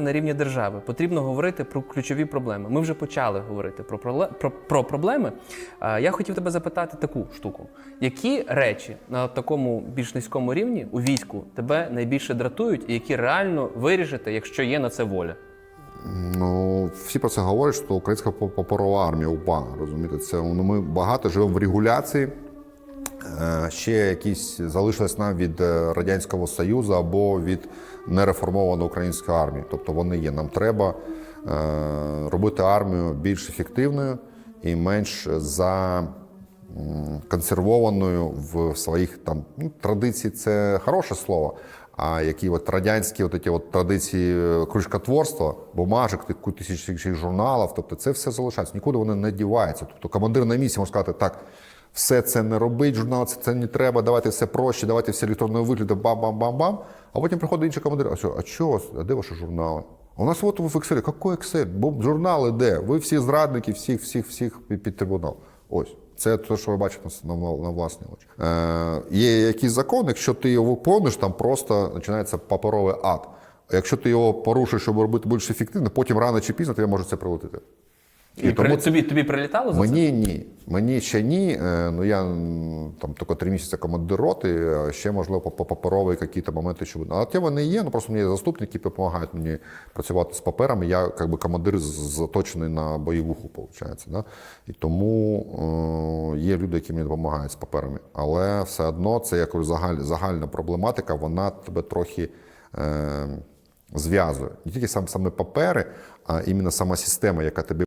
на рівні держави. Потрібно говорити про ключові проблеми. Ми вже почали говорити про, про, про проблеми. Я хотів тебе запитати таку штуку: які речі на такому більш низькому рівні у війську тебе найбільше дратують, і які реально вирішити, якщо є на це воля? Ну, всі про це говорять, що українська по- паперова армія УПА, розумієте, це ну, ми багато живемо в регуляції. Е, Ще якісь залишились нам від е, Радянського Союзу або від нереформованої української армії. Тобто вони є. Нам треба е, робити армію більш ефективною і менш за консервованою в своїх там ну, традиції це хороше слово. А які от радянські от ці от традиції кружкотворства, бумажок, таку тисячі журналів, тобто це все залишається. Нікуди вони не діваються. Тобто командир на місці може сказати, так, все це не робить, журнал це, це не треба, давайте все проще, давайте все електронного вигляду, бам-бам-бам-бам. А потім приходить інший командир, а що, а чого, а де ваші журнали? У нас от в Excel, який Excel? Бо журнали де? Ви всі зрадники, всіх, всіх, всіх під, трибунал. Ось. Це те, що ви бачите на, на, власні очі. Е, є якийсь закон, якщо ти його виконуєш, там просто починається паперовий ад. А якщо ти його порушиш, щоб робити більш ефективно, потім рано чи пізно тобі може це прилетити. І при, тобі, тобі прилітало за це? Мені ні. Мені ще ні. Е, Ну я там тільки три місяці командир роти, ще можливо паперові якісь моменти, що але ті вони є. Ну просто мені є заступники, які допомагають мені працювати з паперами. Я як би командир заточений на бойовуху, виходить. Да? І тому е, є люди, які мені допомагають з паперами. Але все одно це якось загаль, загальна проблематика, вона тебе трохи. Е, Зв'язує не тільки сам саме папери, а іменно сама система, яка тобі